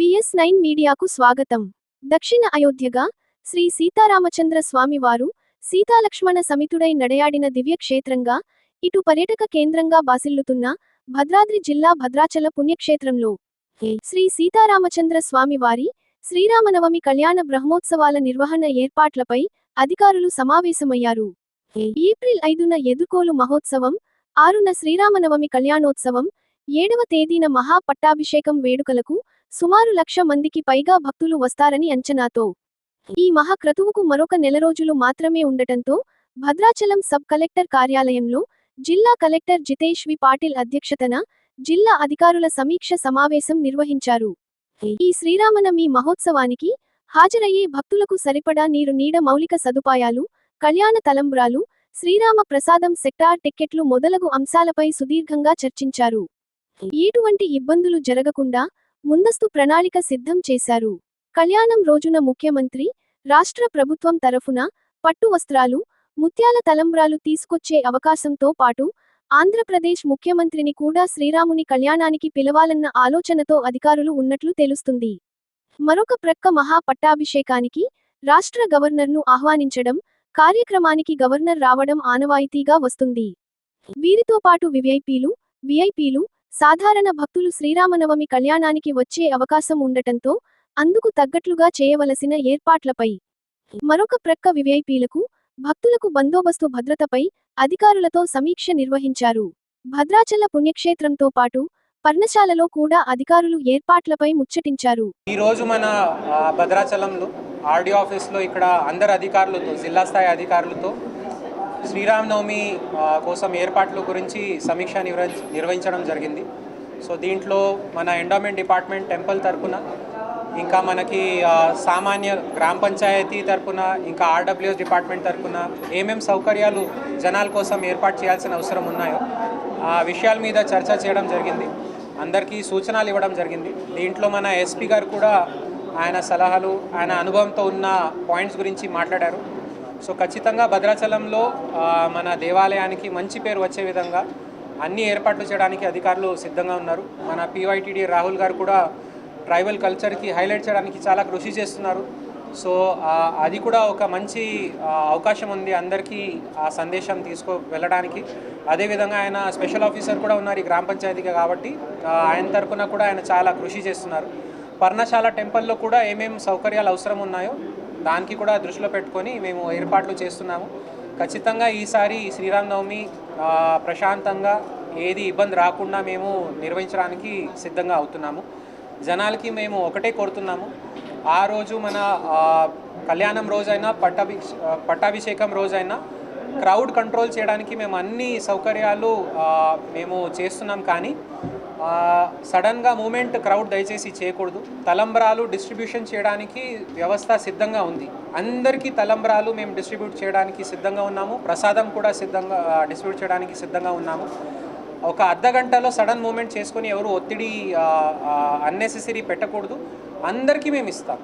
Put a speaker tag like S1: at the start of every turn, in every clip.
S1: VS nine మీడియాకు స్వాగతం. దక్షిణ అయోధ్యగా శ్రీ సీతారామచంద్ర స్వామివారు సీతాలక్ష్మణ సమితుడై నడయాడిన దివ్యక్షేత్రంగా ఇటు పర్యటక కేంద్రంగా బాసిల్లుతున్న భద్రాద్రి జిల్లా భద్రాచల పుణ్యక్షేత్రంలో శ్రీ సీతారామచంద్ర స్వామివారి శ్రీరామనవమి కళ్యాణ బ్రహ్మోత్సవాల నిర్వహణ ఏర్పాట్లపై అధికారులు సమావేశమయ్యారు. ఏప్రిల్ ఐదున ఎదుర్కోలు మహోత్సవం ఆరున శ్రీరామనవమి కళ్యాణోత్సవం ఏడవ తేదీన మహా పట్టాభిషేకం వేడుకలకు సుమారు లక్ష మందికి పైగా భక్తులు వస్తారని అంచనాతో. ఈ మహాక్రతువుకు మరొక నెల రోజులు మాత్రమే ఉండటంతో భద్రాచలం సబ్ కలెక్టర్ కార్యాలయంలో జిల్లా కలెక్టర్ జితేష్ వి. పాటిల్ అధ్యక్షతన జిల్లా అధికారుల సమీక్ష సమావేశం నిర్వహించారు. ఈ శ్రీరామనవమి మహోత్సవానికి హాజరయ్యే భక్తులకు సరిపడా నీరు నీడ మౌలిక సదుపాయాలు కళ్యాణ తలంబ్రాలు శ్రీరామ ప్రసాదం సెక్టార్ టిక్కెట్లు మొదలగు అంశాలపై సుదీర్ఘంగా చర్చించారు. ఎటువంటి ఇబ్బందులు జరగకుండా ముందస్తు ప్రణాళిక సిద్ధం చేశారు. కళ్యాణం రోజున ముఖ్యమంత్రి రాష్ట్ర ప్రభుత్వం తరఫున పట్టు వస్త్రాలు ముత్యాల తలంబ్రాలు తీసుకొచ్చే అవకాశంతో పాటు ఆంధ్రప్రదేశ్ ముఖ్యమంత్రిని కూడా శ్రీరాముని కళ్యాణానికి పిలవాలన్న ఆలోచనతో అధికారులు ఉన్నట్లు తెలుస్తుంది. మరొక ప్రక్క మహా పట్టాభిషేకానికి రాష్ట్ర గవర్నర్ను ఆహ్వానించడం కార్యక్రమానికి గవర్నర్ రావడం ఆనవాయితీగా వస్తుంది. వీరితో పాటు వివైపీలు విఐపీలు సాధారణ భక్తులు శ్రీరామనవమి కళ్యాణానికి వచ్చే అవకాశం ఉండటంతో అందుకు తగ్గట్లుగా చేయవలసిన ఏర్పాట్లపై మరొక ప్రక్క వివైపీలకు భక్తులకు బందోబస్తు భద్రతపై అధికారులతో సమీక్ష నిర్వహించారు. భద్రాచల పుణ్యక్షేత్రంతో పాటు పర్ణశాలలో కూడా అధికారులు ఏర్పాట్లపై ముచ్చటించారు.
S2: ఈ రోజు మన భద్రాచలంలో ఆర్డీ ఆఫీస్లో ఇక్కడ అందరు అధికారులతో జిల్లా స్థాయి అధికారులతో శ్రీరామనవమి కోసం ఏర్పాట్ల గురించి సమీక్ష నిర్వహించడం జరిగింది. సో దీంట్లో మన ఎండోమెంట్ డిపార్ట్మెంట్ టెంపుల్ తరపున ఇంకా మనకి సామాన్య గ్రామ పంచాయతీ తరపున ఇంకా ఆర్డబ్ల్యూఎస్ డిపార్ట్మెంట్ తరపున ఏమేం సౌకర్యాలు జనాల కోసం ఏర్పాటు చేయాల్సిన అవసరం ఉన్నాయో ఆ విషయాల మీద చర్చ చేయడం జరిగింది. అందరికీ సూచనలు ఇవ్వడం జరిగింది. దీంట్లో మన ఎస్పీ గారు కూడా ఆయన సలహాలు ఆయన అనుభవంతో ఉన్న పాయింట్స్ గురించి మాట్లాడారు. సో ఖచ్చితంగా భద్రాచలంలో మన దేవాలయానికి మంచి పేరు వచ్చే విధంగా అన్ని ఏర్పాట్లు చేయడానికి అధికారులు సిద్ధంగా ఉన్నారు. మన పీవైటీడీ రాహుల్ గారు కూడా ట్రైబల్ కల్చర్కి హైలైట్ చేయడానికి చాలా కృషి చేస్తున్నారు. సో అది కూడా ఒక మంచి అవకాశం ఉంది అందరికీ ఆ సందేశం తీసుకో వెళ్ళడానికి. అదేవిధంగా ఆయన స్పెషల్ ఆఫీసర్ కూడా ఉన్నారు ఈ గ్రామ పంచాయతీగా కాబట్టి ఆయన తరఫున కూడా ఆయన చాలా కృషి చేస్తున్నారు. పర్ణశాల టెంపుల్లో కూడా ఏమేం సౌకర్యాలు అవసరం ఉన్నాయో దానికి కూడా దృష్టిలో పెట్టుకొని మేము ఏర్పాట్లు చేస్తున్నాము. ఖచ్చితంగా ఈసారి శ్రీరామనవమి ప్రశాంతంగా ఏది ఇబ్బంది రాకుండా మేము నిర్వహించడానికి సిద్ధంగా అవుతున్నాము. జనాలకి మేము ఒకటే కోరుతున్నాము. ఆ రోజు మన కళ్యాణం రోజైనా పట్టాభి పట్టాభిషేకం రోజైనా క్రౌడ్ కంట్రోల్ చేయడానికి మేము అన్ని సౌకర్యాలు మేము చేస్తున్నాం. కానీ సడన్గా మూమెంట్ క్రౌడ్ దయచేసి చేయకూడదు. తలంబ్రాలు డిస్ట్రిబ్యూషన్ చేయడానికి వ్యవస్థ సిద్ధంగా ఉంది. అందరికీ తలంబ్రాలు మేము డిస్ట్రిబ్యూట్ చేయడానికి సిద్ధంగా ఉన్నాము. ప్రసాదం కూడా సిద్ధంగా డిస్ట్రిబ్యూట్ చేయడానికి సిద్ధంగా ఉన్నాము. ఒక అర్ధ గంటలో సడన్ మూమెంట్ చేసుకొని ఎవరు ఒత్తిడి అన్నెసెసరీ పెట్టకూడదు. అందరికీ మేము ఇస్తాం.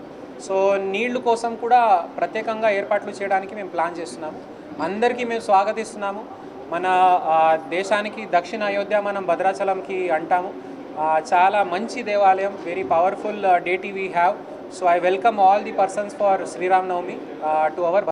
S2: సో నీళ్ళు కోసం కూడా ప్రత్యేకంగా ఏర్పాట్లు చేయడానికి మేము ప్లాన్ చేస్తున్నాము. అందరికీ మేము స్వాగతిస్తున్నాము. మన దేశానికి దక్షిణ అయోధ్య మనం భద్రాచలంకి అంటాము. చాలా మంచి దేవాలయం very powerful deity we have so I welcome all the persons for Shriram Navami to our